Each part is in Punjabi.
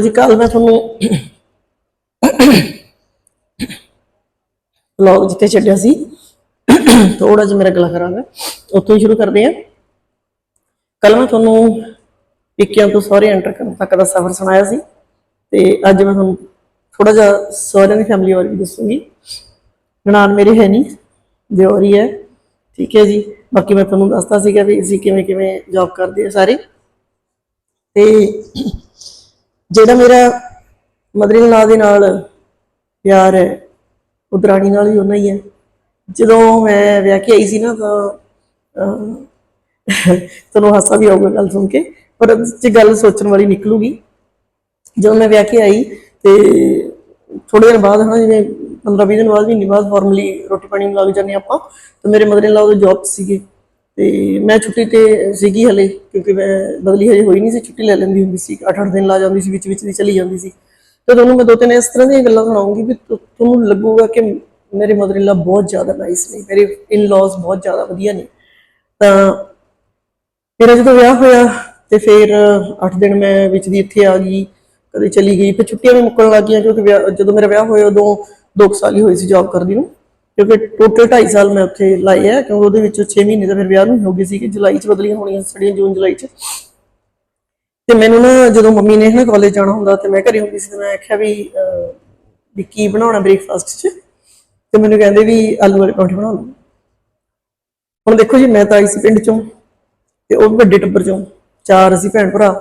ਜੀ ਕੱਲ ਮੈਂ ਤੁਹਾਨੂੰ ਵਲੌਗ ਜਿੱਥੇ ਛੱਡਿਆ ਸੀ ਥੋੜਾ ਜਿਹਾ ਮੇਰਾ ਗਲਾ ਖਰਾਬ ਹੈ, ਉੱਥੋਂ ਹੀ ਸ਼ੁਰੂ ਕਰਦੇ ਹਾਂ। ਕੱਲ ਮੈਂ ਤੁਹਾਨੂੰ ਪੇਕਿਆਂ ਤੋਂ ਸਹੁਰੇ ਐਂਟਰ ਕਰਨ ਤੱਕ ਦਾ ਸਫ਼ਰ ਸੁਣਾਇਆ ਸੀ ਤੇ ਅੱਜ ਮੈਂ ਤੁਹਾਨੂੰ ਥੋੜਾ ਜਿਹਾ ਸਹੁਰਿਆਂ ਦੀ ਫੈਮਿਲੀ ਬਾਰੇ ਵੀ ਦੱਸੂਗੀ। ਨਨਾਣ ਮੇਰੇ ਹੈ ਨਹੀਂ, ਦਿਓਰੀ ਹੈ ਠੀਕ ਹੈ ਜੀ। ਬਾਕੀ ਮੈਂ ਤੁਹਾਨੂੰ ਦੱਸਦਾ ਸੀਗਾ ਵੀ ਅਸੀਂ ਕਿਵੇਂ ਕਿਵੇਂ ਜੌਬ ਕਰਦੇ ਆ ਸਾਰੇ। ਤੇ ਜਿਹੜਾ ਮੇਰਾ ਮਦਰ ਇਨ ਲਾ ਦੇ ਨਾਲ ਪਿਆਰ ਹੈ, ਉਹ ਦਰਾਣੀ ਨਾਲ ਹੀ ਉਹਨਾਂ ਹੀ ਹੈ। ਜਦੋਂ ਮੈਂ ਵਿਆਹ ਕੇ ਆਈ ਸੀ ਨਾ, ਤਾਂ ਤੁਹਾਨੂੰ ਹਾਸਾ ਵੀ ਆਊਗਾ ਗੱਲ ਸੁਣ ਕੇ, ਪਰ ਜੇ ਗੱਲ ਸੋਚਣ ਵਾਲੀ ਨਿਕਲੂਗੀ। ਜਦੋਂ ਮੈਂ ਵਿਆਹ ਕੇ ਆਈ, ਤੇ ਥੋੜੇ ਦਿਨ ਬਾਅਦ, ਹਨਾ, ਜਿਵੇਂ 15 20 ਦਿਨ ਬਾਅਦ, ਮਹੀਨੇ ਬਾਅਦ ਫਾਰਮਲੀ ਰੋਟੀ ਪਾਣੀ ਨੂੰ ਲੱਗ ਜਾਂਦੇ ਆਪਾਂ, ਤੇ ਮੇਰੇ ਮਦਰ ਇਨ ਲਾ ਉਹ ਜੌਬ ਸੀਗੇ। ਤੇ ਮੈਂ ਛੁੱਟੀ ਤੇ ਸੀਗੀ ਹਲੇ, ਕਿਉਂਕਿ ਮੈਂ ਬਦਲੀ ਹਜੇ ਹੋਈ ਨਹੀਂ ਸੀ, ਛੁੱਟੀ ਲੈ ਲੈਂਦੀ ਹੁੰਦੀ ਸੀ 8-8 ਦਿਨ ਲਾ ਜਾਂਦੀ ਸੀ ਵਿੱਚ ਵਿੱਚ ਦੀ ਚਲੀ ਜਾਂਦੀ ਸੀ। ਤੇ ਤੁਹਾਨੂੰ ਮੈਂ ਦੋ ਤਿੰਨ ਇਸ ਤਰ੍ਹਾਂ ਦੀਆਂ ਗੱਲਾਂ ਸੁਣਾਉਂਗੀ ਵੀ ਤੁਹਾਨੂੰ ਲੱਗੂਗਾ ਕਿ ਮੇਰੇ ਮਦਰ ਇਨ ਲਾ ਬਹੁਤ ਜ਼ਿਆਦਾ ਨਾਈਸ ਨੇ, ਮੇਰੇ ਇਨ ਲਾਜ਼ ਬਹੁਤ ਜ਼ਿਆਦਾ ਵਧੀਆ ਨੇ। ਤਾਂ ਮੇਰਾ ਜਦੋਂ ਵਿਆਹ ਹੋਇਆ ਤੇ ਫਿਰ 8 ਦਿਨ ਮੈਂ ਵਿੱਚ ਦੀ ਇੱਥੇ ਆ ਗਈ, ਕਦੇ ਚਲੀ ਗਈ, ਫਿਰ ਛੁੱਟੀਆਂ ਵੀ ਮੁੱਕਣ ਲੱਗ ਗਈਆਂ ਕਿਉਂਕਿ ਵਿਆਹ- ਜਦੋਂ ਮੇਰਾ ਵਿਆਹ ਹੋਇਆ ਉਦੋਂ 2 ਸਾਲ ਹੀ ਹੋਏ ਸੀ ਜੌਬ ਕਰਦੀ ਨੂੰ। ਕਿਉਂਕਿ ਟੋਟਲ 2.5 ਸਾਲ ਮੈਂ ਉੱਥੇ ਲਾਏ ਆ, ਕਿਉਂਕਿ ਉਹਦੇ ਵਿੱਚੋਂ 6 ਮਹੀਨੇ ਤਾਂ ਫਿਰ ਵਿਆਹ ਨੂੰ ਹੋ ਗਏ ਸੀ ਕਿ ਜੁਲਾਈ 'ਚ ਬਦਲੀਆਂ ਹੋਣੀਆਂ ਸਾਡੀਆਂ ਜੂਨ, ਜੁਲਾਈ 'ਚ। ਤੇ ਮੈਨੂੰ ਨਾ ਜਦੋਂ ਮੰਮੀ ਨੇ ਨਾ ਕਾਲਜ ਜਾਣਾ ਹੁੰਦਾ ਤੇ ਮੈਂ ਘਰੇ ਹੁੰਦੀ ਸੀ, ਤੇ ਮੈਂ ਆਖਿਆ ਵੀ ਵੀ ਕੀ ਬਣਾਉਣਾ ਬ੍ਰੇਕਫਾਸਟ 'ਚ? ਤੇ ਮੈਨੂੰ ਕਹਿੰਦੇ ਵੀ ਆਲੂ ਵਾਲੇ ਪਰੌਂਠੇ ਬਣਾ ਲਓ ਹੁਣ ਦੇਖੋ ਜੀ, ਮੈਂ ਤਾਂ ਆਈ ਸੀ ਪਿੰਡ ਚੋਂ, ਤੇ ਉਹ ਵੱਡੇ ਟੱਬਰ ਚੋਂ, ਚਾਰ ਅਸੀਂ ਭੈਣ ਭਰਾ।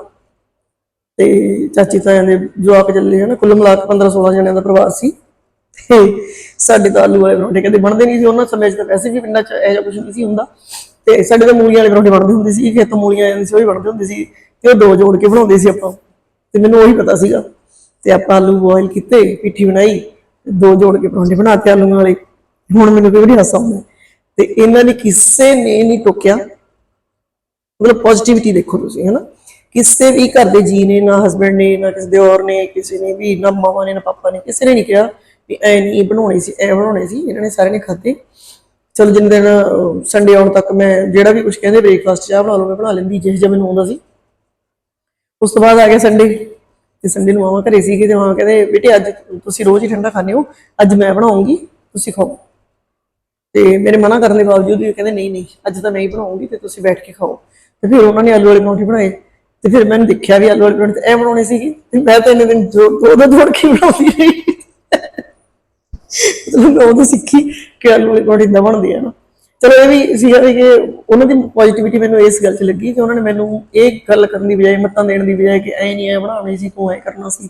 ਤੇ ਚਾਚੀ ਤਾਇਆਂ ਦੇ ਜਵਾਕ ਚੱਲੇ ਹਨ, ਕੁੱਲ ਮਿਲਾ ਕੇ 15 16 ਜਣਿਆਂ ਦਾ ਪਰਿਵਾਰ ਸੀ। ਤੇ ਸਾਡੇ ਤਾਂ ਆਲੂ ਵਾਲੇ ਪਰੌਂਠੇ ਕਦੇ ਬਣਦੇ ਨਹੀਂ ਸੀ, ਉਹਨਾਂ ਸਮੇਂ 'ਚ ਤਾਂ ਵੈਸੇ ਵੀ ਪਿੰਡਾਂ 'ਚ ਇਹੋ ਜਿਹਾ ਕੁਝ ਨਹੀਂ ਸੀ ਹੁੰਦਾ। ਤੇ ਸਾਡੇ ਤਾਂ ਮੂਲੀਆਂ ਵਾਲੇ ਪਰੌਂਠੇ ਬਣਦੇ ਹੁੰਦੇ ਸੀ ਖੇਤੋਂ ਮੂਲੀਆਂ ਆ ਸੀ, ਉਹ ਹੀ ਬਣਦੇ ਹੁੰਦੇ ਸੀ। ਤੇ ਉਹ ਦੋ ਜੋੜ ਕੇ ਬਣਾਉਂਦੇ ਸੀ ਆਪਾਂ। ਤੇ ਮੈਨੂੰ ਉਹੀ ਪਤਾ ਸੀਗਾ। ਤੇ ਆਪਾਂ ਆਲੂ ਬੋਇਲ ਕੀਤੇ, ਪਿੱਠੀ ਬਣਾਈ, ਤੇ ਦੋ ਜੋੜ ਕੇ ਪਰੌਂਠੇ ਬਣਾਤੇ ਆਲੂਆਂ ਵਾਲੇ। ਹੁਣ ਮੈਨੂੰ ਕੋਈ ਵੀ ਹਾਸਾ ਆਉਂਦਾ ਤੇ ਇਹਨਾਂ ਨੇ ਕਿਸੇ ਨੇ ਨਹੀਂ ਟੋਕਿਆ। ਮਤਲਬ ਪੋਜ਼ਿਟਿਵਿਟੀ ਦੇਖੋ ਤੁਸੀਂ, ਹੈਨਾ? ਕਿਸੇ ਵੀ ਘਰ ਦੇ ਜੀ ਨੇ, ਨਾ ਹਸਬੰਡ ਨੇ, ਨਾ ਕਿਸੇ ਦੇ ਔਰ ਨੇ, ਕਿਸੇ ਨੇ ਵੀ, ਨਾ ਮਾਮਾ ਨੇ, ਨਾ ਪਾਪਾ ਨੇ, ਕਿਸੇ ਨੇ ਨਹੀਂ ਕਿਹਾ। ਵੀ ਐ ਨਹੀਂ ਬਣਾਉਣੇ ਸੀ ਐ ਬਣਾਉਣੇ ਸੀ, ਇਹਨਾਂ ਨੇ ਸਾਰਿਆਂ ਨੇ ਖਾਧੇ। ਚਲ ਜਿੰਨ ਦਿਨ ਸੰਡੇ ਆਉਣ ਤੱਕ ਮੈਂ ਜਿਹੜਾ ਵੀ ਕੁਝ ਕਹਿੰਦੇ ਬ੍ਰੇਕਫਾਸਟ ਚਾਹ ਬਣਾ ਲਓ, ਮੈਂ ਬਣਾ ਲੈਂਦੀ, ਜਿਹੇ ਜਿਹਾ ਮੈਨੂੰ ਆਉਂਦਾ ਸੀ। ਉਸ ਤੋਂ ਬਾਅਦ ਆ ਗਿਆ ਸੰਡੇ ਤੇ ਸੰਡੇ ਨੂੰ ਮਾਮਾ ਘਰੇ ਸੀਗੇ ਤੇ ਮਾਮਾ ਕਹਿੰਦੇ, ਬੇਟੇ, ਅੱਜ ਤੁਸੀਂ ਰੋਜ਼ ਹੀ ਠੰਡਾ ਖਾਂਦੇ ਹੋ, ਅੱਜ ਮੈਂ ਬਣਾਉਂਗੀ, ਤੁਸੀਂ ਖਾਓ। ਤੇ ਮੇਰੇ ਮਨਾ ਕਰਨ ਦੇ ਬਾਵਜੂਦ ਵੀ ਕਹਿੰਦੇ, ਨਹੀਂ ਨਹੀਂ, ਅੱਜ ਤਾਂ ਮੈਂ ਹੀ ਬਣਾਉਂਗੀ ਤੇ ਤੁਸੀਂ ਬੈਠ ਕੇ ਖਾਓ। ਤੇ ਫਿਰ ਉਹਨਾਂ ਨੇ ਆਲੂ ਵਾਲੇ ਪਰੌਂਠੇ ਬਣਾਏ। ਤੇ ਫਿਰ ਮੈਨੂੰ ਦੇਖਿਆ ਵੀ ਆਲੂ ਵਾਲੇ ਪਰੌਂਠੇ ਐ ਬਣਾਉਣੇ ਸੀਗੇ, ਤੇ ਮੈਂ ਤਾਂ ਇਹਨੇ ਦਿਨ ਦੋ ਦੋ ਜੋੜ ਕੇ ਬਣਾਉਂਦੀ ਰਹੀ। ਮਤਲਬ ਮੈਂ ਸਿੱਖੀ ਕਿ ਆਲੂ ਵਾਲੇ ਪਰੌਂਠੇ ਇਦਾਂ ਬਣਦੇ ਆ ਨਾ। ਚਲੋ ਇਹ ਵੀ ਸੀਗਾ ਵੀ ਕਿ ਉਹਨਾਂ ਦੀ ਪੋਜ਼ਿਟਿਵਿਟੀ ਮੈਨੂੰ ਇਸ ਗੱਲ 'ਚ ਲੱਗੀ ਕਿ ਉਹਨਾਂ ਨੇ ਮੈਨੂੰ ਇਹ ਗੱਲ ਕਰਨ ਦੀ ਬਜਾਏ, ਮੱਤਾਂ ਦੇਣ ਦੀ ਬਜਾਏ ਕਿ ਐ ਨਹੀਂ ਐ ਬਣਾਉਣੀ ਸੀ, ਤੂੰ ਐ ਕਰਨਾ ਸੀ।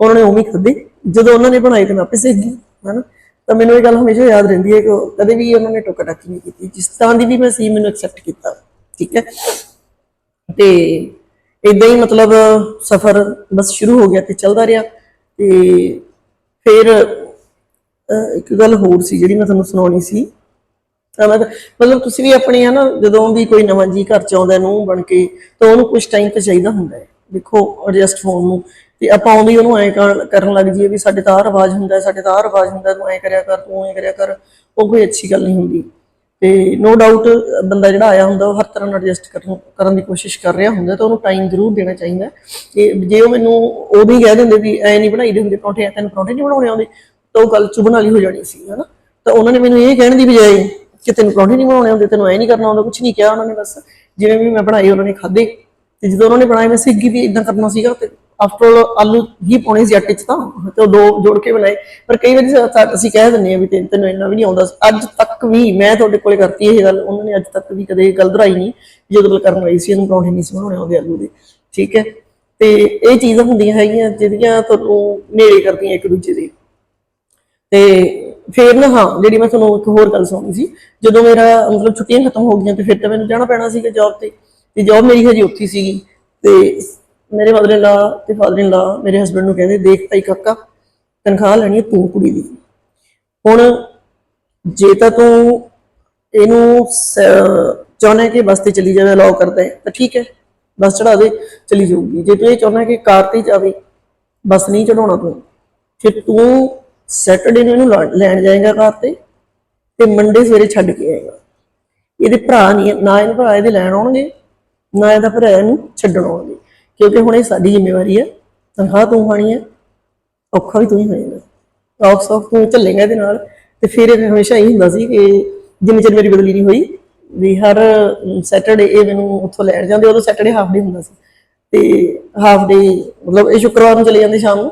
ਉਹਨਾਂ ਨੇ ਉਵੇਂ ਹੀ ਜਦੋਂ ਉਹਨਾਂ ਨੇ ਬਣਾਏ ਤੇ ਮੈਂ ਆਪੇ ਸਿੱਖ ਗਈ, ਹਨਾ। ਤਾਂ ਮੈਨੂੰ ਇਹ ਗੱਲ ਹਮੇਸ਼ਾ ਯਾਦ ਰਹਿੰਦੀ ਹੈ ਕਿ ਕਦੇ ਵੀ ਉਹਨਾਂ ਨੇ ਟੋਕਾ ਟਾਕੀ ਨਹੀਂ ਕੀਤੀ। ਜਿਸ ਤਰ੍ਹਾਂ ਦੀ ਵੀ ਮੈਂ ਸੀ, ਮੈਨੂੰ ਐਕਸੈਪਟ ਕੀਤਾ, ਠੀਕ ਹੈ। ਤੇ ਇਦਾਂ ਹੀ ਮਤਲਬ ਸਫ਼ਰ ਬਸ ਸ਼ੁਰੂ ਹੋ ਗਿਆ ਤੇ ਚੱਲਦਾ ਰਿਹਾ। ਤੇ ਫਿਰ ਇੱਕ ਗੱਲ ਹੋਰ ਸੀ ਜਿਹੜੀ ਮੈਂ ਤੁਹਾਨੂੰ ਸੁਣਾਉਣੀ ਸੀ। ਮਤਲਬ ਤੁਸੀਂ ਵੀ ਆਪਣੀ ਹੈ ਨਾ, ਜਦੋਂ ਵੀ ਕੋਈ ਨਵਾਂ ਜੀ ਘਰ ਚ ਆਉਂਦਾ ਨੂੰ ਬਣ ਕੇ, ਤਾਂ ਉਹਨੂੰ ਕੁਝ ਟਾਈਮ ਤੇ ਚਾਹੀਦਾ ਹੁੰਦਾ ਹੈ। ਦੇਖੋ ਐਡਜਸਟ ਹੋਣ ਨੂੰ। ਤੇ ਆਪਾਂ ਆਉਂਦੇ ਉਹਨੂੰ ਐ ਕਰਨ ਲੱਗ ਜਾਈਏ ਵੀ ਸਾਡੇ ਤਾਂ ਆਹ ਰਿਵਾਜ ਹੁੰਦਾ, ਸਾਡੇ ਤਾਂ ਆਹ ਰਿਵਾਜ ਹੁੰਦਾ, ਤੂੰ ਐ ਕਰਿਆ ਕਰ, ਤੂੰ ਐ ਕਰਿਆ ਕਰ। ਉਹ ਕੋਈ ਅੱਛੀ ਗੱਲ ਨਹੀਂ ਹੁੰਦੀ। ਤੇ ਨੋ ਡਾਊਟ ਬੰਦਾ ਜਿਹੜਾ ਆਇਆ ਹੁੰਦਾ, ਉਹ ਹਰ ਤਰ੍ਹਾਂ ਨਾਲ ਐਡਜਸਟ ਕਰਨ ਦੀ ਕੋਸ਼ਿਸ਼ ਕਰ ਰਿਹਾ ਹੁੰਦਾ, ਤਾਂ ਉਹਨੂੰ ਟਾਈਮ ਜ਼ਰੂਰ ਦੇਣਾ ਚਾਹੀਦਾ ਤੇ ਜੇ ਉਹ ਮੈਨੂੰ ਉਹ ਵੀ ਕਹਿ ਦਿੰਦੇ ਵੀ ਐ ਨਹੀਂ ਬਣਾਈ ਦੇ ਹੁੰਦੇ ਪਰੌਂਠੇ ਤੈਨੂੰ ਪਰੌਂਠੇ ਨਹੀਂ ਬਣਾਉਣੇ ਆਉਂਦੇ। ਤਾਂ ਉਹ ਗੱਲ ਚੁਭਣ ਵਾਲੀ ਹੋ ਜਾਣੀ ਸੀ, ਹਨਾ? ਤਾਂ ਉਹਨਾਂ ਨੇ ਮੈਨੂੰ ਇਹ ਕਹਿਣ ਦੀ ਬਜਾਏ ਕਿ ਤੈਨੂੰ ਪਰੌਂਠੇ ਨਹੀਂ ਬਣਾਉਣੇ ਆਉਂਦੇ, ਤੈਨੂੰ ਐ ਨਹੀਂ ਕਰਨਾ ਆਉਂਦਾ ਕੁਝ ਨਹੀਂ ਕਿਹਾ ਉਹਨਾਂ ਨੇ ਬਸ। ਜਿਵੇਂ ਵੀ ਮੈਂ ਬਣਾਈ ਉਹਨਾਂ ਨੇ ਖਾਧੇ, ਤੇ ਜਦੋਂ ਉਹਨਾਂ ਨੇ ਬਣਾਏ, ਮੈਂ ਸਿੱਖ ਵੀ ਇਦਾਂ ਕਰਨਾ ਸੀਗਾ ਤੇ ਆਫਟਰ ਆਲੂ ਹੀ ਪਾਉਣੇ ਸੀ ਆਟੇ 'ਚ ਤਾਂ, ਤੇ ਦੋ ਜੋੜ ਕੇ ਬਣਾਏ। ਪਰ ਕਈ ਵਾਰੀ ਅਸੀਂ ਕਹਿ ਦਿੰਦੇ ਆ ਵੀ ਤੈਨੂੰ ਤੈਨੂੰ ਇੰਨਾ ਵੀ ਨਹੀਂ ਆਉਂਦਾ। ਅੱਜ ਤੱਕ ਵੀ ਮੈਂ ਤੁਹਾਡੇ ਕੋਲੇ ਕਰਤੀ ਇਹ ਗੱਲ, ਉਹਨਾਂ ਨੇ ਅੱਜ ਤੱਕ ਵੀ ਕਦੇ ਇਹ ਗੱਲ ਦੁਹਰਾਈ ਨਹੀਂ ਜਦੋਂ ਗੱਲ ਕਰਨ ਲਈ ਸੀ, ਇਹਨੂੰ ਪਰੌਂਠੇ ਨਹੀਂ ਸੀ ਬਣਾਉਣੇ ਆਉਂਦੇ ਆਲੂ ਦੇ। ਠੀਕ ਹੈ? ਤੇ ਇਹ ਚੀਜ਼ਾਂ ਹੁੰਦੀਆਂ ਹੈਗੀਆਂ, ਜਿਹੜੀਆਂ ਤੁਹਾਨੂੰ ਨੇੜੇ ਕਰਦੀਆਂ ਇੱਕ ਦੂਜੇ ਦੇ। ਤੇ ਫਿਰ ਨਾ, ਹਾਂ, ਜਿਹੜੀ ਮੈਂ ਤੁਹਾਨੂੰ ਇੱਕ ਹੋਰ ਗੱਲ ਸੁਣਾਉਣੀ ਸੀ, ਜਦੋਂ ਮੇਰਾ ਮਤਲਬ ਛੁੱਟੀਆਂ ਖਤਮ ਹੋ ਗਈਆਂ ਤੇ ਫਿਰ ਤਾਂ ਮੈਨੂੰ ਜਾਣਾ ਪੈਣਾ ਸੀਗਾ ਜੌਬ ਤੇ ਤੇ ਜੌਬ ਮੇਰੀ ਹਜੇ ਉੱਥੀ ਸੀਗੀ, ਤੇ ਮੇਰੇ ਮਦਰ ਇਨ ਲਾ ਤੇ ਫਾਦਰ ਇਨ ਲਾ ਮੇਰੇ ਹਸਬੰਡ ਨੂੰ ਕਹਿੰਦੇ, ਦੇਖ ਭਾਈ ਕਾਕਾ, ਤਨਖਾਹ ਲੈਣੀ ਹੈ ਤੂੰ ਕੁੜੀ ਦੀ। ਹੁਣ ਜੇ ਤਾਂ ਤੂੰ ਇਹਨੂੰ ਸ- ਚਾਹੁੰਦਾ ਕਿ ਬੱਸ ਤੇ ਚਲੀ ਜਾਵੇ ਅਲਾਉ ਕਰਦਾ ਹੈ, ਤਾਂ ਠੀਕ ਹੈ, ਬੱਸ ਚੜਾ ਦੇ, ਚਲੀ ਜਾਊਗੀ। ਜੇ ਤੂੰ ਇਹ ਚਾਹੁੰਦਾ ਕਿ ਕਾਰ ਤੇ ਜਾਵੇ, ਬੱਸ ਨਹੀਂ ਚੜਾਉਣਾ ਤੂੰ, ਫਿਰ ਤੂੰ ਸੈਟਰਡੇ ਨੂੰ ਇਹਨੂੰ ਲੈਣ ਜਾਏਗਾ ਕਾਰ ਤੇ ਤੇ ਮੰਡੇ ਸਵੇਰੇ ਛੱਡ ਕੇ ਆਏਗਾ। ਇਹਦੇ ਭਰਾ ਨਹੀਂ ਨਾ ਇਹਦੇ ਭਰਾ ਇਹਦੇ ਲੈਣ ਆਉਣਗੇ, ਨਾ ਇਹਦਾ ਭਰਾ ਇਹਨੂੰ ਛੱਡਣ ਆਉਣਗੇ। ਕਿਉਂਕਿ ਹੁਣ ਇਹ ਸਾਡੀ ਜ਼ਿੰਮੇਵਾਰੀ ਹੈ, ਤਨਖਾਹ ਤੂੰ ਖਾਣੀ ਹੈ, ਔਖਾ ਵੀ ਤੂੰ ਹੀ ਹੋਏਗਾ ਔਖ ਸੌਖ ਤੂੰ ਝੱਲੇਗਾ ਇਹਦੇ ਨਾਲ, ਤੇ ਫਿਰ ਇਹ ਹਮੇਸ਼ਾ ਇਹ ਹੁੰਦਾ ਸੀ ਕਿ ਜਿੰਨੇ ਚਿਰ ਮੇਰੀ ਬਦਲੀ ਨਹੀਂ ਹੋਈ, ਵੀ ਹਰ ਸੈਟਰਡੇ ਇਹ ਮੈਨੂੰ ਉੱਥੋਂ ਲੈਣ ਜਾਂਦੇ, ਉਦੋਂ ਸੈਟਰਡੇ ਹਾਫ ਡੇ ਹੁੰਦਾ ਸੀ। ਤੇ ਹਾਫ ਡੇ ਮਤਲਬ ਇਹ ਸ਼ੁੱਕਰਵਾਰ ਨੂੰ ਚਲੇ ਜਾਂਦੇ ਸ਼ਾਮ ਨੂੰ।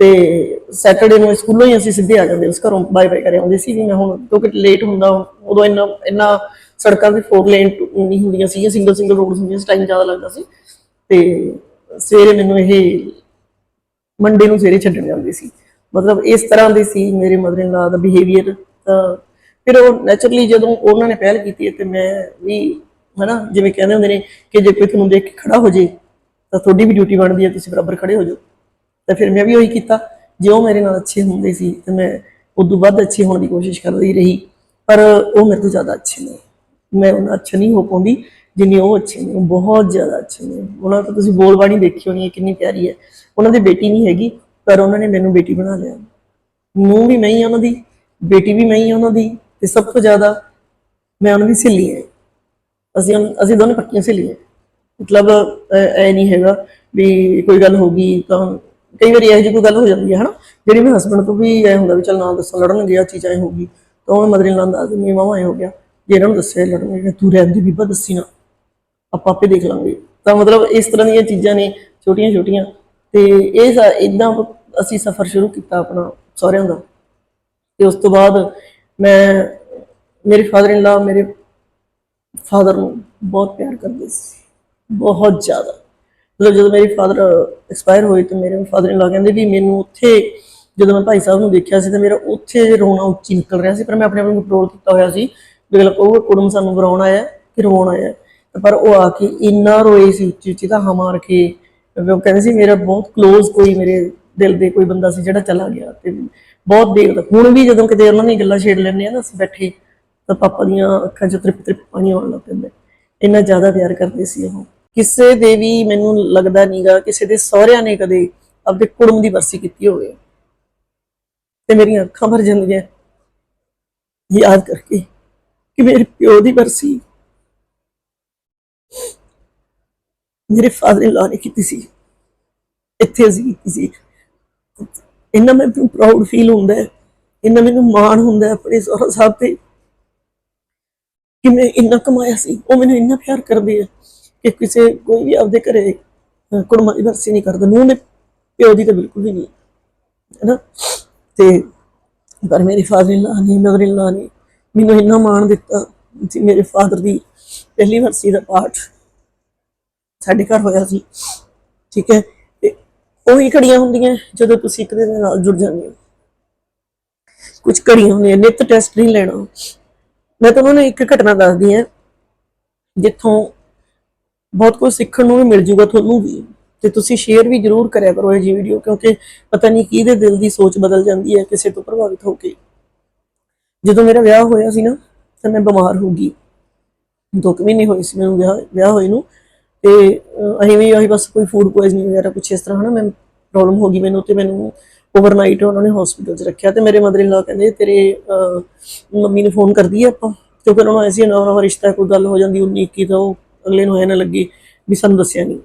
ਤੇ ਸੈਟਰਡੇ ਨੂੰ ਸਕੂਲੋਂ ਹੀ ਅਸੀਂ ਸਿੱਧੇ ਆ ਜਾਂਦੇ ਉਸ ਘਰੋਂ ਬਾਏ ਬਾਏ ਕਰੇ ਆਉਂਦੇ ਸੀ ਵੀ ਮੈਂ ਹੁਣ ਕਿਉਂਕਿ ਲੇਟ ਹੁੰਦਾ, ਉਦੋਂ ਇੰਨਾ ਇੰਨਾ ਸੜਕਾਂ ਵੀ ਫੋਰ ਲੇਨ ਨਹੀਂ ਹੁੰਦੀਆਂ ਸੀ ਸਿੰਗਲ ਸਿੰਗਲ ਰੋਡ ਹੁੰਦੀਆਂ ਸੀ ਟਾਈਮ ਜ਼ਿਆਦਾ ਲੱਗਦਾ ਸੀ। ਤੇ ਸਵੇਰੇ ਮੈਨੂੰ ਇਹ ਮੰਡੇ ਨੂੰ ਸਵੇਰੇ ਛੱਡਣ ਜਾਂਦੇ ਸੀ। ਮਤਲਬ ਇਸ ਤਰ੍ਹਾਂ ਦੇ ਸੀ ਮੇਰੇ ਮਦਰ ਇਨ ਲਾ ਦਾ ਬਿਹੇਵੀਅਰ ਤਾਂ ਫਿਰ ਉਹ ਨੈਚੁਰਲੀ ਜਦੋਂ ਉਹਨਾਂ ਨੇ ਪਹਿਲ ਕੀਤੀ ਹੈ ਤੇ ਮੈਂ ਵੀ, ਹਨਾ, ਜਿਵੇਂ ਕਹਿੰਦੇ ਹੁੰਦੇ ਨੇ ਕਿ ਜੇ ਕੋਈ ਤੁਹਾਨੂੰ ਦੇਖ ਕੇ ਖੜਾ ਹੋ ਜੇ, ਤਾਂ ਤੁਹਾਡੀ ਵੀ ਡਿਊਟੀ ਬਣਦੀ ਹੈ, ਤੁਸੀਂ ਬਰਾਬਰ ਖੜੇ ਹੋ ਜਾਓ। ਤਾਂ ਫਿਰ ਮੈਂ ਵੀ ਉਹੀ ਕੀਤਾ। ਜੇ ਉਹ ਮੇਰੇ ਨਾਲ ਅੱਛੇ ਹੁੰਦੇ ਸੀ, ਤੇ ਮੈਂ ਉਦੋਂ ਵੱਧ ਅੱਛੀ ਹੋਣ ਦੀ ਕੋਸ਼ਿਸ਼ ਕਰਦੀ ਰਹੀ। ਪਰ ਉਹ ਮੇਰੇ ਤੋਂ ਜ਼ਿਆਦਾ ਅੱਛੇ ਨੇ ਮੈਂ ਉਹਨਾਂ ਅੱਛਾ ਨਹੀਂ ਹੋ ਪਾਉਂਦੀ, ਜਿੰਨੇ ਉਹ ਅੱਛੇ ਨੇ, ਉਹ ਬਹੁਤ ਜ਼ਿਆਦਾ ਅੱਛੇ ਨੇ। ਉਹਨਾਂ ਤੋਂ ਤੁਸੀਂ ਬੋਲਬਾਣੀ ਦੇਖੀ ਹੋਣੀ ਹੈ, ਕਿੰਨੀ ਪਿਆਰੀ ਹੈ। ਉਹਨਾਂ ਦੀ ਬੇਟੀ ਨਹੀਂ ਹੈਗੀ, ਪਰ ਉਹਨਾਂ ਨੇ ਮੈਨੂੰ ਬੇਟੀ ਬਣਾ ਲਿਆ। ਨੂੰ ਵੀ ਮੈਂ ਹੀ ਉਹਨਾਂ ਦੀ, ਬੇਟੀ ਵੀ ਮੈਂ ਹੀ ਉਹਨਾਂ ਦੀ, ਤੇ ਸਭ ਤੋਂ ਜ਼ਿਆਦਾ ਮੈਂ ਉਹਨਾਂ ਦੀ ਸਹੇਲੀ ਹਾਂ। ਅਸੀਂ ਅਸੀਂ ਦੋਨੇ ਪੱਕੀਆਂ ਸਹੇਲੀਆਂ। ਮਤਲਬ ਐ ਨਹੀਂ ਹੈਗਾ ਵੀ ਕੋਈ ਗੱਲ ਹੋ ਗਈ ਤਾਂ ਕਈ ਵਾਰੀ ਇਹੋ ਜਿਹੀ ਕੋਈ ਗੱਲ ਹੋ ਜਾਂਦੀ ਹੈ, ਹਨਾ? ਜਿਹੜੀ ਮੇਰੇ ਹਸਬੰਡ ਤੋਂ ਵੀ ਐ ਹੁੰਦਾ ਵੀ ਚੱਲ ਨਾ ਦੱਸੋ, ਲੜਨਗੇ ਆ ਚੀਜ਼ ਐ ਹੋਊਗੀ ਤਾਂ ਉਹ ਮਦਰ ਇਨ ਲਾਂ ਦੱਸ ਦਿੰਦੀ ਮਾਵਾ ਐ ਹੋ ਗਿਆ। ਜੇ ਇਹਨਾਂ ਨੂੰ ਦੱਸਿਆ ਲੜਨਗੇ ਤੂੰ ਰਹਿੰਦੀ ਬੀਬਾ, ਦੱਸੀ ਨਾ। ਆਪਾਂ ਆਪੇ ਦੇਖ ਲਾਂਗੇ। ਤਾਂ ਮਤਲਬ ਇਸ ਤਰ੍ਹਾਂ ਦੀਆਂ ਚੀਜ਼ਾਂ ਨੇ ਛੋਟੀਆਂ ਛੋਟੀਆਂ ਤੇ ਇਹ ਇਦਾਂ ਅਸੀਂ ਸਫ਼ਰ ਸ਼ੁਰੂ ਕੀਤਾ ਆਪਣਾ ਸਹੁਰਿਆਂ ਦਾ। ਤੇ ਉਸ ਤੋਂ ਬਾਅਦ ਮੈਂ, ਮੇਰੇ ਫਾਦਰ ਇਨ ਲਾ ਮੇਰੇ ਫਾਦਰ ਨੂੰ ਬਹੁਤ ਪਿਆਰ ਕਰਦੇ ਸੀ। ਬਹੁਤ ਜ਼ਿਆਦਾ। ਮਤਲਬ ਜਦੋਂ ਮੇਰੇ ਫਾਦਰ ਐਕਸਪਾਇਰ ਹੋਏ ਤੇ ਮੇਰੇ ਫਾਦਰ ਇਨ ਲਾ ਕਹਿੰਦੇ ਵੀ ਮੈਨੂੰ ਉੱਥੇ ਜਦੋਂ ਮੈਂ ਭਾਈ ਸਾਹਿਬ ਨੂੰ ਦੇਖਿਆ ਸੀ ਤੇ ਮੇਰਾ ਉੱਥੇ ਰੋਣਾ ਉੱਚੀ ਨਿਕਲ ਰਿਹਾ ਸੀ, ਪਰ ਮੈਂ ਆਪਣੇ ਆਪ ਨੂੰ ਕੰਟਰੋਲ ਕੀਤਾ ਹੋਇਆ ਸੀ। ਵੀ ਅਗਲਾ ਕੁੜਮ ਸਾਨੂੰ ਬੁਲਾਉਣ ਆਇਆ ਕਿ ਰੋਣ ਆਇਆ ਪਰ ਉਹ ਆ ਕੇ ਇੰਨਾ ਰੋਏ ਸੀ, ਉੱਚੀ ਉੱਚੀ ਤਾਂ ਮਾਰ ਕੇ ਉਹ ਕਹਿੰਦੇ ਸੀ ਮੇਰਾ ਬਹੁਤ ਕਲੋਜ਼ ਕੋਈ ਮੇਰੇ ਦਿਲ ਦੇ ਕੋਈ ਬੰਦਾ ਸੀ ਜਿਹੜਾ ਚਲਾ ਗਿਆ ਤੇ ਬਹੁਤ ਦੇਰ ਤੱਕ। ਹੁਣ ਵੀ ਜਦੋਂ ਕਿਤੇ ਉਹਨਾਂ ਨੇ ਗੱਲਾਂ ਛੇੜ ਲੈਂਦੇ ਆ ਨਾ ਅਸੀਂ ਬੈਠੇ, ਤਾਂ ਪਾਪਾ ਦੀਆਂ ਅੱਖਾਂ 'ਚ ਤ੍ਰਿਪ ਤ੍ਰਿਪ ਪਾਣੀ ਆਉਣ ਲੱਗ ਪੈਂਦਾ ਇੰਨਾ ਜ਼ਿਆਦਾ ਪਿਆਰ ਕਰਦੇ ਸੀ ਉਹ। ਕਿਸੇ ਦੇ ਵੀ ਮੈਨੂੰ ਲੱਗਦਾ ਨਹੀਂਗਾ, ਕਿਸੇ ਦੇ ਸਹੁਰਿਆਂ ਨੇ ਕਦੇ ਆਪਦੇ ਕੁੜਮ ਦੀ ਵਰਸੀ ਕੀਤੀ ਹੋਵੇ। ਤੇ ਮੇਰੀਆਂ ਅੱਖਾਂ ਭਰ ਜਾਂਦੀਆਂ। ਯਾਦ ਕਰਕੇ ਕਿ ਮੇਰੇ ਪਿਓ ਦੀ ਵਰਸੀ ਮੇਰੇ ਫਾਦਰ ਇਨ ਲਾ ਨੇ ਕੀਤੀ ਸੀ। ਇੱਥੇ ਅਸੀਂ ਕੀਤੀ ਸੀ। ਇੰਨਾ ਮੈਨੂੰ ਪ੍ਰਾਊਡ ਫੀਲ ਹੁੰਦਾ ਹੈ, ਇੰਨਾ ਮੈਨੂੰ ਮਾਣ ਹੁੰਦਾ ਆਪਣੇ ਸਹੁਰਾ ਸਾਹਿਬ ਤੇ ਕਿ ਮੈਂ ਇੰਨਾ ਕਮਾਇਆ ਸੀ। ਉਹ ਮੈਨੂੰ ਇੰਨਾ ਪਿਆਰ ਕਰਦੇ ਆ। ਕਿ ਕਿਸੇ ਕੋਈ ਵੀ ਆਪਦੇ ਘਰੇ ਅਹ, ਦੀ ਵਰਸੀ ਨਹੀਂ ਕਰਦਾ। ਨੂੰ ਦੇ ਪਿਓ ਦੀ ਤਾਂ ਬਿਲਕੁਲ ਵੀ ਨਹੀਂ ਹੈ। ਤੇ ਪਰ ਮੇਰੇ ਫਾਦਰ ਲਾ ਨੇ ਮਦਰ ਲਾ ਨੇ ਮੈਨੂੰ ਇੰਨਾ ਮਾਣ ਦਿੱਤਾ ਜੀ ਮੇਰੇ ਫਾਦਰ ਦੀ ਪਹਿਲੀ ਵਰਸੀ ਦਾ ਪਾਠ ਸਾਡੇ ਘਰ ਹੋਇਆ ਸੀ। ਠੀਕ ਹੈ? ਤੇ ਉਹੀ ਘੜੀਆਂ ਹੁੰਦੀਆਂ ਜਦੋਂ ਤੁਸੀਂ ਇੱਕ ਦੇ ਨਾਲ ਜੁੜ ਜਾਂਦੇ ਹੋ। ਕੁਝ ਘੜੀਆਂ ਹੁੰਦੀਆਂ ਨਿਤ ਟੈਸਟ ਨਹੀਂ ਲੈਣਾ। ਮੈਂ ਤੁਹਾਨੂੰ ਨਾ ਇੱਕ ਘਟਨਾ ਦੱਸਦੀ ਹਾਂ। ਜਿੱਥੋਂ ਬਹੁਤ ਕੁਝ ਸਿੱਖਣ ਨੂੰ ਵੀ ਮਿਲ ਜੂਗਾ ਤੁਹਾਨੂੰ ਵੀ। ਤੇ ਤੁਸੀਂ ਸ਼ੇਅਰ ਵੀ ਜ਼ਰੂਰ ਕਰਿਆ ਕਰੋ ਇਹ ਜੀ ਵੀਡੀਓ ਕਿਉਂਕਿ ਪਤਾ ਨਹੀਂ ਕਿਹਦੇ ਦਿਲ ਦੀ ਸੋਚ ਬਦਲ ਜਾਂਦੀ ਹੈ, ਕਿਸੇ ਤੋਂ ਪ੍ਰਭਾਵਿਤ ਹੋ ਕੇ। ਜਦੋਂ ਮੇਰਾ ਵਿਆਹ ਹੋਇਆ ਸੀ ਨਾ, ਤਾਂ ਮੈਂ ਬਿਮਾਰ ਹੋ ਗਈ। ਦੋ ਕੁ ਮਹੀਨੇ ਹੋਏ ਸੀ ਮੈਨੂੰ ਵਿਆਹ ਵਿਆਹ ਹੋਏ ਨੂੰ। ਤੇ ਅਸੀਂ ਵੀ ਉਹੀ ਬਸ ਕੋਈ ਫੂਡ ਪੋਇਜ਼ਨਿੰਗ ਵਗੈਰਾ ਕੁਛ ਇਸ ਤਰ੍ਹਾਂ ਹਨਾ, ਮੈਂ ਪ੍ਰੋਬਲਮ ਹੋ ਗਈ ਮੈਨੂੰ ਤੇ ਮੈਨੂੰ ਓਵਰਨਾਈਟ ਉਹਨਾਂ ਨੇ ਹਸਪੀਟਲ 'ਚ ਰੱਖਿਆ ਤੇ ਮੇਰੇ ਮਦਰ ਇਨ ਲਾ ਕਹਿੰਦੇ, ਤੇਰੇ ਮੰਮੀ ਨੂੰ ਫੋਨ ਕਰਦੀ ਹੈ ਆਪਾਂ। ਕਿਉਂਕਿ ਉਹਨਾਂ ਨੂੰ ਐਸੀ ਨਵਾਂ ਨਵਾਂ ਰਿਸ਼ਤਾ ਕੋਈ ਗੱਲ ਹੋ ਜਾਂਦੀ 19 21 ਤਾਂ ਉਹ ਅਗਲੇ ਨੂੰ ਐ ਨਾ ਲੱਗੇ ਵੀ ਸਾਨੂੰ ਦੱਸਿਆ ਨਹੀਂ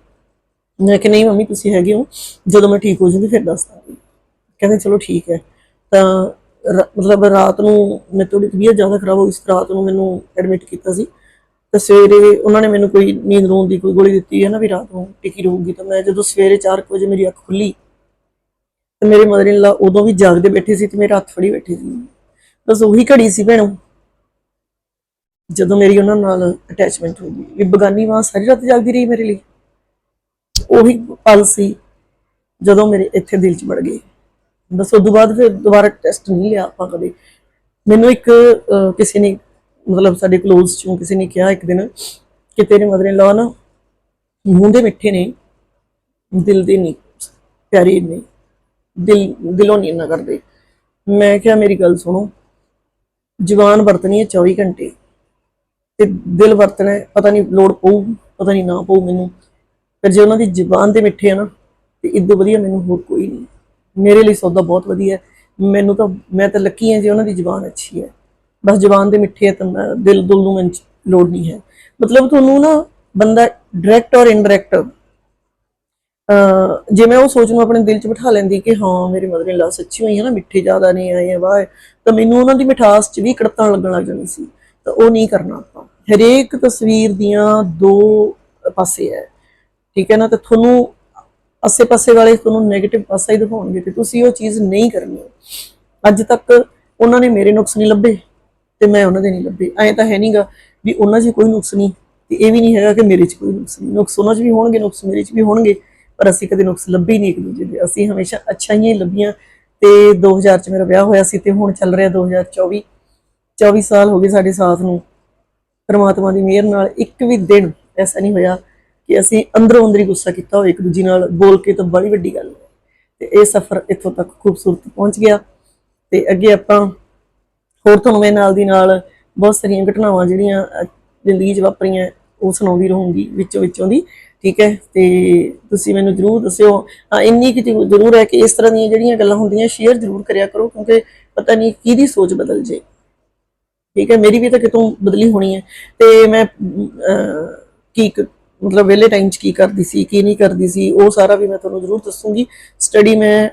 ਮੈਂ ਕਿ ਨਹੀਂ ਮੰਮੀ, ਤੁਸੀਂ ਹੈਗੇ ਹੋ। ਜਦੋਂ ਮੈਂ ਠੀਕ ਹੋ ਜਾਊਂਗੀ, ਫਿਰ ਦੱਸ ਦਾਂਗੀ। ਕਹਿੰਦੇ, ਚਲੋ ਠੀਕ ਹੈ। ਤਾਂ ਮਤਲਬ ਰਾਤ ਨੂੰ ਮੈਂ ਥੋੜੀ ਤਬੀਅਤ ਜ਼ਿਆਦਾ ਖਰਾਬ ਹੋ ਗਈ ਸੀ ਰਾਤ ਨੂੰ ਮੈਨੂੰ ਐਡਮਿਟ ਕੀਤਾ ਸੀ। ਤੇ ਸਵੇਰੇ ਉਹਨਾਂ ਨੇ ਮੈਨੂੰ ਕੋਈ ਨੀਂਦ ਰੋਣ ਦੀ ਕੋਈ ਗੋਲੀ ਦਿੱਤੀ ਹੈ ਨਾ ਵੀ ਰਾਤ ਨੂੰ ਟਿਕੀ ਰਹੂਗੀ। ਤਾਂ ਮੈਂ ਜਦੋਂ ਸਵੇਰੇ 4 ਵਜੇ ਮੇਰੀ ਅੱਖ ਖੁੱਲੀ, ਤੇ ਮੇਰੇ ਮਦਰ ਇਨ ਲਾ ਉਦੋਂ ਵੀ ਜਾਗਦੇ ਬੈਠੇ ਸੀ ਤੇ ਮੇਰੇ ਹੱਥ ਫੜੀ ਬੈਠੇ ਸੀ। ਬਸ ਉਹੀ ਘੜੀ ਸੀ ਭੈਣੋ। ਜਦੋਂ ਮੇਰੀ ਉਹਨਾਂ ਨਾਲ ਅਟੈਚਮੈਂਟ ਹੋ ਗਈ, ਵੀ ਬਗਾਨੀ ਮਾਂ ਸਾਰੀ ਰਾਤ ਜਾਗਦੀ ਰਹੀ ਮੇਰੇ ਲਈ। ਉਹੀ ਪਲ ਸੀ ਜਦੋਂ ਮੇਰੇ ਇੱਥੇ ਦਿਲ 'ਚ ਵੜ ਗਏ ਬਸ ਉਸ ਤੋਂ ਬਾਅਦ ਫਿਰ ਦੁਬਾਰਾ ਟੈਸਟ ਨਹੀਂ ਲਿਆ ਆਪਾਂ ਕਦੇ। ਮੈਨੂੰ ਇੱਕ ਕਿਸੇ ਨੇ ਮਤਲਬ ਸਾਡੇ ਕਲੋਜ਼ ਚੋਂ ਕਿਸੇ ਨੇ ਕਿਹਾ ਇੱਕ ਦਿਨ ਕਿ ਤੇਰੇ ਮਦਰ ਇਨ ਲਾ ਨਾ ਮੂੰਹ ਦੇ ਮਿੱਠੇ ਨੇ, ਦਿਲ ਦੇ ਨਹੀਂ, ਪਿਆਰੇ ਨੇ ਦਿਲ, ਦਿਲੋਂ ਨਹੀਂ ਇੰਨਾ ਕਰਦੇ। ਮੈਂ ਕਿਹਾ ਮੇਰੀ ਗੱਲ ਸੁਣੋ ਜ਼ੁਬਾਨ ਵਰਤਣੀ ਹੈ 24 ਘੰਟੇ। ਤੇ ਦਿਲ ਵਰਤਣਾ ਪਤਾ ਨਹੀਂ ਲੋੜ ਪਊ, ਪਤਾ ਨਹੀਂ ਨਾ ਪਊ ਮੈਨੂੰ। ਪਰ ਜੇ ਉਹਨਾਂ ਦੀ ਜ਼ੁਬਾਨ ਦੇ ਮਿੱਠੇ ਆ ਨਾ, ਤੇ ਇਦੋਂ ਵਧੀਆ ਮੈਨੂੰ ਹੋਰ ਕੋਈ ਨਹੀਂ। ਮੇਰੇ ਲਈ ਸੌਦਾ ਬਹੁਤ ਵਧੀਆ ਮੈਨੂੰ ਤਾਂ, ਮੈਂ ਤਾਂ ਲੱਕੀ ਹਾਂ ਜੇ ਉਹਨਾਂ ਦੀ ਜ਼ੁਬਾਨ ਅੱਛੀ ਹੈ। ਬਸ ਜ਼ੁਬਾਨ ਦੇ ਮਿੱਠੇ ਹੈ ਤਾਂ ਮੈਂ- ਦਿਲ, ਦੁਲ ਨੂੰ ਮੈਨੂੰ ਲੋੜ ਨਹੀਂ ਹੈ। ਮਤਲਬ ਤੁਹਾਨੂੰ ਨਾ ਬੰਦਾ ਡਾਇਰੈਕਟ ਔਰ ਇਨਡਾਇਰੈਕਟ ਅਹ ਜੇ ਮੈਂ ਉਹ ਸੋਚ ਨੂੰ ਆਪਣੇ ਦਿਲ 'ਚ ਬਿਠਾ ਲੈਂਦੀ ਕਿ ਹਾਂ, ਮੇਰੇ ਮਦਰ ਇਨ ਲਾ ਸੱਚੀ ਹੋਈ ਹੈ ਨਾ, ਮਿੱਠੇ ਜ਼ਿਆਦਾ ਨਹੀਂ ਆਏ ਆ, ਵਾਹ, ਤਾਂ ਮੈਨੂੰ ਉਹਨਾਂ ਦੀ ਮਿਠਾਸ 'ਚ ਵੀ ਕੜਤਾਂ ਲੱਗਣ ਲੱਗ ਜਾਣੀ ਸੀ। ਤਾਂ ਉਹ ਨਹੀਂ ਕਰਨਾ ਆਪਾਂ। ਹਰੇਕ ਤਸਵੀਰ ਦੀਆਂ ਦੋ ਪਾਸੇ ਹੈ। ਠੀਕ ਹੈ ਨਾ? ਤੇ ਤੁਹਾਨੂੰ ਆਸੇ ਪਾਸੇ ਵਾਲੇ ਤੁਹਾਨੂੰ 네ਗੇਟਿਵ ਪਾਸਾ ਹੀ ਦਿਖਾਉਣਗੇ ਤੇ ਤੁਸੀਂ ਉਹ ਚੀਜ਼ ਨਹੀਂ ਕਰਨੀ। ਅੱਜ ਤੱਕ ਉਹਨਾਂ ਨੇ ਮੇਰੇ ਨੁਕਸ ਨਹੀਂ ਲੱਭੇ ਤੇ ਮੈਂ ਉਹਨਾਂ ਦੇ ਨਹੀਂ ਲੱਭੇ। ਐਂ ਤਾਂ ਹੈ ਨਹੀਂਗਾ ਵੀ ਉਹਨਾਂ 'ਚ ਕੋਈ ਨੁਕਸ ਨਹੀਂ ਤੇ ਇਹ ਵੀ ਨਹੀਂ ਹੈਗਾ ਕਿ ਮੇਰੇ 'ਚ ਕੋਈ ਨੁਕਸ ਨਹੀਂ। ਨੁਕਸ ਉਹਨਾਂ 'ਚ ਵੀ ਹੋਣਗੇ, ਨੁਕਸ ਮੇਰੇ 'ਚ ਵੀ ਹੋਣਗੇ, ਪਰ ਅਸੀਂ ਕਦੇ ਨੁਕਸ ਲੱਭੇ ਹੀ ਨਹੀਂ ਇੱਕ ਦੂਜੇ ਦੇ। ਅਸੀਂ ਹਮੇਸ਼ਾ ਅੱਛਾਈਆਂ ਹੀ ਲੱਭੀਆਂ ਤੇ 2000 'ਚ ਮੇਰਾ ਵਿਆਹ ਹੋਇਆ ਸੀ ਤੇ ਹੁਣ ਚੱਲ ਰਿਹਾ 2024 24 ਸਾਲ ਹੋ ਗਏ ਸਾਡੇ ਸਾਥ ਨੂੰ। ਪਰਮਾਤਮਾ ਦੀ ਮਿਹਰ ਨਾਲ ਇੱਕ ਵੀ ਦਿਨ ਐਸਾ ਨਹੀਂ ਹੋਇਆ ਕਿ ਅਸੀਂ ਅੰਦਰੋਂ ਅੰਦਰੀ ਗੁੱਸਾ ਕੀਤਾ ਹੋਵੇ, ਇੱਕ ਦੂਜੇ ਨਾਲ ਬੋਲ ਕੇ ਤਾਂ ਬੜੀ ਵੱਡੀ ਗੱਲ ਹੈ ਤੇ ਇਹ ਸਫ਼ਰ ਇੱਥੋਂ ਤੱਕ ਖੂਬਸੂਰਤ ਪਹੁੰਚ ਗਿਆ। ਤੇ ਅੱਗੇ ਆਪਾਂ ਹੋਰ ਤੁਹਾਨੂੰ ਮੈਂ ਨਾਲ ਦੀ ਨਾਲ ਬਹੁਤ ਸਾਰੀਆਂ ਘਟਨਾਵਾਂ ਜਿਹੜੀਆਂ ਜ਼ਿੰਦਗੀ 'ਚ ਵਾਪਰੀਆਂ, ਉਹ ਸੁਣਾਉਂਦੀ ਰਹੂੰਗੀ ਵਿੱਚੋਂ ਵਿੱਚੋਂ ਦੀ, ਠੀਕ ਹੈ? ਤੇ ਤੁਸੀਂ ਮੈਨੂੰ ਜਰੂਰ ਦੱਸਿਓ। ਹਾਂ, ਇੰਨੀ ਕਿ ਜ਼ਰੂਰ ਹੈ ਕਿ ਇਸ ਤਰ੍ਹਾਂ ਦੀਆਂ ਜਿਹੜੀਆਂ ਗੱਲਾਂ ਹੁੰਦੀਆਂ, ਸ਼ੇਅਰ ਜਰੂਰ ਕਰਿਆ ਕਰੋ, ਕਿਉਂਕਿ ਪਤਾ ਨਹੀਂ ਕਿਹਦੀ ਸੋਚ ਬਦਲ ਜੇ। ਠੀਕ ਹੈ, ਮੇਰੀ ਵੀ ਤਾਂ ਕਿਤੋਂ ਬਦਲੀ ਹੋਣੀ ਹੈ। ਤੇ ਮੈਂ ਕੀ ਮਤਲਬ ਵਿਹਲੇ ਟਾਈਮ 'ਚ ਕੀ ਕਰਦੀ ਸੀ, ਕੀ ਨਹੀਂ ਕਰਦੀ ਸੀ, ਉਹ ਸਾਰਾ ਵੀ ਮੈਂ ਤੁਹਾਨੂੰ ਜ਼ਰੂਰ ਦੱਸੂਗੀ। ਸਟੱਡੀ ਮੈਂ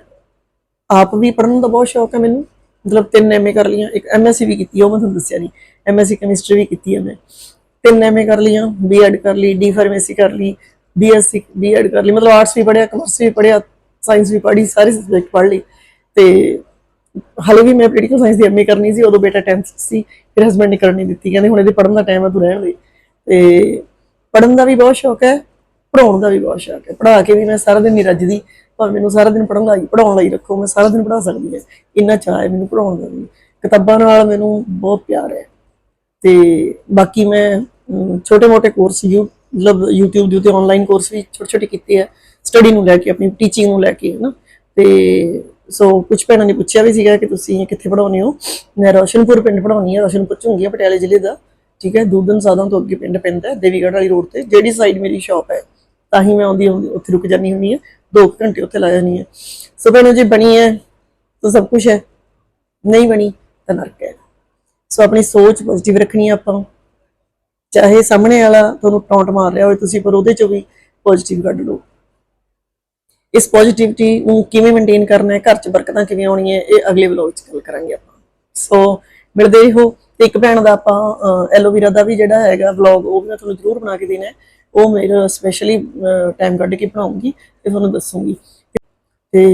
ਆਪ ਵੀ ਪੜ੍ਹਨ ਦਾ ਬਹੁਤ ਸ਼ੌਕ ਹੈ ਮੈਨੂੰ। ਮਤਲਬ ਤਿੰਨ ਐਮਏ ਕਰ ਲੀਆਂ ਇੱਕ ਐਮਐਸਸੀ ਵੀ ਕੀਤੀ, ਉਹ ਮੈਂ ਤੁਹਾਨੂੰ ਦੱਸਿਆ ਨਹੀਂ। ਐਮਐਸਸੀ ਕੈਮਿਸਟਰੀ ਵੀ ਕੀਤੀ ਹੈ ਮੈਂ। ਤਿੰਨ ਐਮਏ ਕਰ ਲੀਆਂ ਬੀਐਡ ਕਰ ਲਈ ਡੀ ਫਾਰਮੇਸੀ ਕਰ ਲਈ ਬੀਐਸਸੀ ਬੀਐਡ ਕਰ ਲਈ। ਮਤਲਬ ਆਰਟਸ ਵੀ ਪੜ੍ਹਿਆ ਕਮਰਸ ਵੀ ਪੜ੍ਹਿਆ ਸਾਇੰਸ ਵੀ ਪੜ੍ਹੀ, ਸਾਰੇ ਸਬਜੈਕਟ ਪੜ੍ਹ ਲਈ ਤੇ ਹਾਲੇ ਵੀ ਮੈਂ ਪੋਲੀਟੀਕਲ ਸਾਇੰਸ ਦੀ ਐਮਏ ਕਰਨੀ ਸੀ, ਉਦੋਂ ਬੇਟਾ 10th ਸੀ। ਫਿਰ ਹਸਬੰਡ ਨੇ ਕਰਨ ਨਹੀਂ ਦਿੱਤੀ, ਕਹਿੰਦੇ ਹੁਣ ਇਹਦੇ ਪੜ੍ਹਨ ਦਾ ਟਾਈਮ ਹੈ ਤੂੰ ਰਹਿਣ ਦੇ। ਤੇ ਪੜ੍ਹਨ ਦਾ ਵੀ ਬਹੁਤ ਸ਼ੌਕ ਹੈ ਪੜਾਉਣ ਦਾ ਵੀ ਬਹੁਤ ਸ਼ੌਕ ਹੈ। ਪੜ੍ਹਾ ਕੇ ਵੀ ਮੈਂ ਸਾਰਾ ਦਿਨ ਨਹੀਂ ਰੱਜਦੀ, ਭਾਵੇਂ ਮੈਨੂੰ ਸਾਰਾ ਦਿਨ ਪੜ੍ਹਨ ਲਈ ਪੜਾਉਣ ਲਈ ਰੱਖੋ, ਮੈਂ ਸਾਰਾ ਦਿਨ ਪੜ੍ਹਾ ਸਕਦੀ ਹਾਂ। ਇੰਨਾ ਚਾਅ ਹੈ ਮੈਨੂੰ ਪੜਾਉਣ ਦਾ ਵੀ। ਕਿਤਾਬਾਂ ਨਾਲ ਮੈਨੂੰ ਬਹੁਤ ਪਿਆਰ ਹੈ। ਤੇ ਬਾਕੀ ਮੈਂ ਛੋਟੇ ਮੋਟੇ ਕੋਰਸ ਯੂ, ਮਤਲਬ YouTube ਦੇ ਉੱਤੇ ਆਨਲਾਈਨ ਕੋਰਸ ਵੀ ਛੋਟੇ ਛੋਟੇ ਕੀਤੇ ਆ। ਸਟੱਡੀ ਨੂੰ ਲੈ ਕੇ, ਆਪਣੀ ਟੀਚਿੰਗ ਨੂੰ ਲੈ ਕੇ ਹੈ ਨਾ ਤੇ ਸੋ ਕੁਝ ਭੈਣਾਂ ਨੇ ਪੁੱਛਿਆ ਵੀ ਸੀਗਾ ਕਿ ਤੁਸੀਂ ਕਿੱਥੇ ਪੜਾਉਂਦੇ ਹੋ? ਮੈਂ ਰੋਸ਼ਨਪੁਰ ਪਿੰਡ ਪੜਾਉਣੀ ਆ ਰੋਸ਼ਨਪੁਰ ਝੁੰਗੀ ਆ ਪਟਿਆਲੇ ਜ਼ਿਲ੍ਹੇ ਦਾ। ਠੀਕ ਹੈ ਦੂਦਨ ਸਾਧਾਂ ਤੋਂ ਅੱਗੇ ਪਿੰਡ ਪੈਂਦਾ ਹੈ, ਦੇਵੀਗੜ੍ਹ ਵਾਲੀ ਰੋਡ ਤੇ, ਜਿਹੜੀ ਸਾਈਡ ਮੇਰੀ ਸ਼ਾਪ ਹੈ। ਤਾਂ ਹੀ ਮੈਂ ਆਉਂਦੀ ਉੱਥੇ ਰੁਕ ਜਾਂਦੀ ਹੁੰਦੀ ਹਾਂ। 2 ਘੰਟੇ ਉੱਥੇ ਲਾ ਜਾਂਦੀ ਹਾਂ। ਸੋ ਭੈਣੋ, ਜੇ ਬਣੀ ਹੈ, ਤਾਂ ਸਭ ਕੁਝ ਹੈ। ਨਹੀਂ ਬਣੀ, ਤਾਂ ਨਰਕ ਹੈ। ਸੋ ਆਪਣੀ ਸੋਚ ਪੋਜ਼ਿਟਿਵ ਰੱਖਣੀ ਹੈ ਆਪਾਂ। ਚਾਹੇ ਸਾਹਮਣੇ ਵਾਲਾ ਤੁਹਾਨੂੰ ਟੌਂਟ ਮਾਰ ਰਿਹਾ ਹੋਵੇ ਤੁਸੀਂ, ਪਰ ਉਹਦੇ ਚੋਂ ਵੀ ਪੋਜ਼ਿਟਿਵ ਕੱਢ ਲਓ। ਇਸ ਪੋਜ਼ਿਟਿਵਿਟੀ ਨੂੰ ਕਿਵੇਂ ਮੇਨਟੇਨ ਕਰਨਾ ਹੈ, ਘਰ 'ਚ ਬਰਕਤਾਂ ਕਿਵੇਂ ਆਉਣੀਆਂ ਇਹ ਅਗਲੇ ਵਲੌਗ 'ਚ ਗੱਲ ਕਰਾਂਗੇ ਆਪਾਂ। ਸੋ ਮਿਲਦੇ ਰਹੋ ਤੇ ਇੱਕ ਭੈਣ ਦਾ ਆਪਾਂ ਐਲੋਵੀਰਾ ਦਾ ਵੀ ਜਿਹੜਾ ਹੈਗਾ ਵਲੌਗ ਉਹ ਵੀ ਮੈਂ ਤੁਹਾਨੂੰ ਜ਼ਰੂਰ ਬਣਾ ਕੇ ਦੇਣਾ ਹੈ। ਉਹ ਮੇਰਾ ਸਪੈਸ਼ਲੀ ਟਾਈਮ ਕੱਢ ਕੇ ਬਣਾਉਂਗੀ ਤੇ ਤੁਹਾਨੂੰ ਦੱਸੂਗੀ। ਤੇ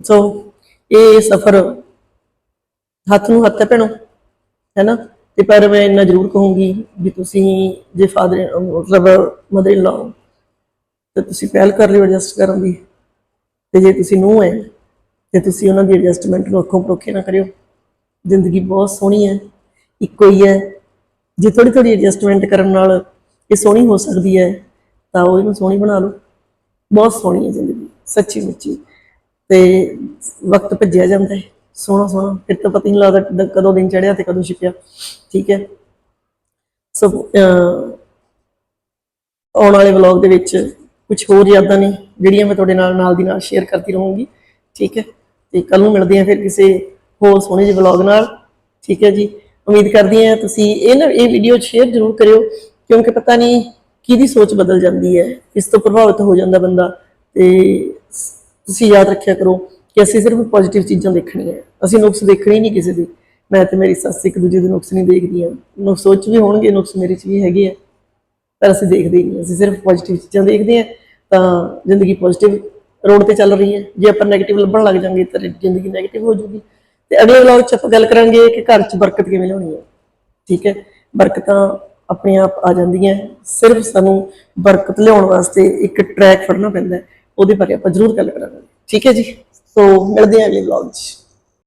ਸੋ ਇਹ ਸਫ਼ਰ ਹੱਥ ਨੂੰ ਹੱਥ ਹੈ ਭੈਣੋ, ਹੈਨਾ? ਤੇ ਪਰ ਮੈਂ ਇੰਨਾ ਜ਼ਰੂਰ ਕਹੂੰਗੀ ਵੀ ਤੁਸੀਂ ਜੇ ਫਾਦਰ ਮਤਲਬ ਮਦਰ ਇਨ ਲਾਅ ਤੇ ਤੁਸੀਂ ਪਹਿਲ ਕਰ ਲਿਓ ਐਡਜਸਟ ਕਰਨ ਦੀ। ਤੇ ਜੇ ਤੁਸੀਂ ਨੂੰ ਹੈ, ਤੇ ਤੁਸੀਂ ਉਹਨਾਂ ਦੀ ਐਡਜਸਟਮੈਂਟ ਨੂੰ ਅੱਖੋਂ ਪਰੋਖੇ ਨਾ ਕਰਿਓ। ਜ਼ਿੰਦਗੀ ਬਹੁਤ ਸੋਹਣੀ ਹੈ, ਇੱਕੋ ਹੀ ਹੈ। ਜੇ ਥੋੜੀ ਥੋੜੀ ਐਡਜਸਟਮੈਂਟ ਕਰਨ ਨਾਲ ਇਹ ਸੋਹਣੀ ਹੋ ਸਕਦੀ ਹੈ, ਤਾਂ ਉਹ ਇਹਨੂੰ ਸੋਹਣੀ ਬਣਾ ਲਓ। ਬਹੁਤ ਸੋਹਣੀ ਹੈ ਜ਼ਿੰਦਗੀ, ਸੱਚੀ ਮੁੱਚੀ। ਤੇ ਵਕਤ ਭੱਜਿਆ ਜਾਂਦਾ ਹੈ, ਸੋਹਣਾ ਸੋਹਣਾ। ਫਿਰ ਤਾਂ ਪਤਾ ਹੀ ਨਹੀਂ ਲੱਗਦਾ ਕਦੋਂ ਦਿਨ ਚੜਿਆ ਤੇ ਕਦੋਂ ਛਿਪਿਆ। ਠੀਕ ਹੈ? ਸੋ ਆਉਣ ਵਾਲੇ ਵਲੌਗ ਦੇ ਵਿੱਚ ਕੁਝ ਹੋਰ ਯਾਦਾਂ ਨੇ ਜਿਹੜੀਆਂ ਮੈਂ ਤੁਹਾਡੇ ਨਾਲ ਨਾਲ ਦੀ ਨਾਲ ਸ਼ੇਅਰ ਕਰਦੀ ਰਹੂੰਗੀ। ਠੀਕ ਹੈ? ਤੇ ਕੱਲ ਨੂੰ ਮਿਲਦੇ ਹਾਂ ਫਿਰ ਕਿਸੇ ਹੋਰ ਸੋਹਣੇ ਜਿਹੇ ਵਲੌਗ ਨਾਲ। ਠੀਕ ਹੈ ਜੀ? ਉਮੀਦ ਕਰਦੀ ਹਾਂ ਤੁਸੀਂ ਇਹ ਨਾ, ਇਹ ਵੀਡੀਓ ਸ਼ੇਅਰ ਜ਼ਰੂਰ ਕਰਿਓ, ਕਿਉਂਕਿ ਪਤਾ ਨਹੀਂ ਕਿਹਦੀ ਸੋਚ ਬਦਲ ਜਾਂਦੀ ਹੈ ਇਸ ਤੋਂ ਪ੍ਰਭਾਵਿਤ ਹੋ ਜਾਂਦਾ ਬੰਦਾ। ਤੇ ਤੁਸੀਂ ਯਾਦ ਰੱਖਿਆ ਕਰੋ ਕਿ ਅਸੀਂ ਸਿਰਫ ਪੋਜ਼ਿਟਿਵ ਚੀਜ਼ਾਂ ਦੇਖਣੀਆਂ ਅਸੀਂ ਨੁਕਸ ਦੇਖਣੇ ਨਹੀਂ ਕਿਸੇ ਦੇ। ਮੈਂ ਤੇ ਮੇਰੀ ਸੱਸ ਇੱਕ ਦੂਜੇ ਦੇ ਨੁਕਸ ਨਹੀਂ ਦੇਖਦੀਆਂ। ਨੁਕਸ ਸੋਚ ਵੀ ਹੋਣਗੇ, ਨੁਕਸ ਮੇਰੇ 'ਚ ਵੀ ਹੈਗੇ ਆ। ਪਰ ਅਸੀਂ ਦੇਖਦੇ ਹੀ ਨਹੀਂ, ਅਸੀਂ ਸਿਰਫ ਪੋਜ਼ਿਟਿਵ ਚੀਜ਼ਾਂ ਦੇਖਦੇ ਹਾਂ। ਤਾਂ ਜ਼ਿੰਦਗੀ ਪੋਜ਼ਿਟਿਵ ਰੋਡ ਤੇ ਚੱਲ ਰਹੀ ਹੈ। ਜੇ ਆਪਾਂ 네ਗੇਟਿਵ ਲੱਭਣ ਲੱਗ ਜਾਾਂਗੇ ਤਾਂ ਜ਼ਿੰਦਗੀ 네ਗੇਟਿਵ ਹੋ ਜਾਊਗੀ। ਤੇ ਅਗਲੇ ਵਲੌਗ 'ਚ ਆਪਾਂ ਗੱਲ ਕਰਾਂਗੇ ਕਿ ਘਰ 'ਚ ਬਰਕਤ ਕਿਵੇਂ ਲਿਆਉਣੀ ਹੈ। ਠੀਕ ਹੈ? ਬਰਕਤਾਂ ਆਪਣੇ ਆਪ ਆ ਜਾਂਦੀਆਂ। ਸਿਰਫ ਸਾਨੂੰ ਬਰਕਤ ਲਿਆਉਣ ਵਾਸਤੇ ਇੱਕ ਟਰੈਕ ਫੜਨਾ ਪੈਂਦਾ ਉਹਦੇ ਬਾਰੇ ਆਪਾਂ ਜ਼ਰੂਰ ਗੱਲ ਕਰਾਂਗੇ। ਠੀਕ ਹੈ ਜੀ? ਸੋ ਮਿਲਦੇ ਹਾਂ ਅਗਲੇ ਵਲੌਗ 'ਚ।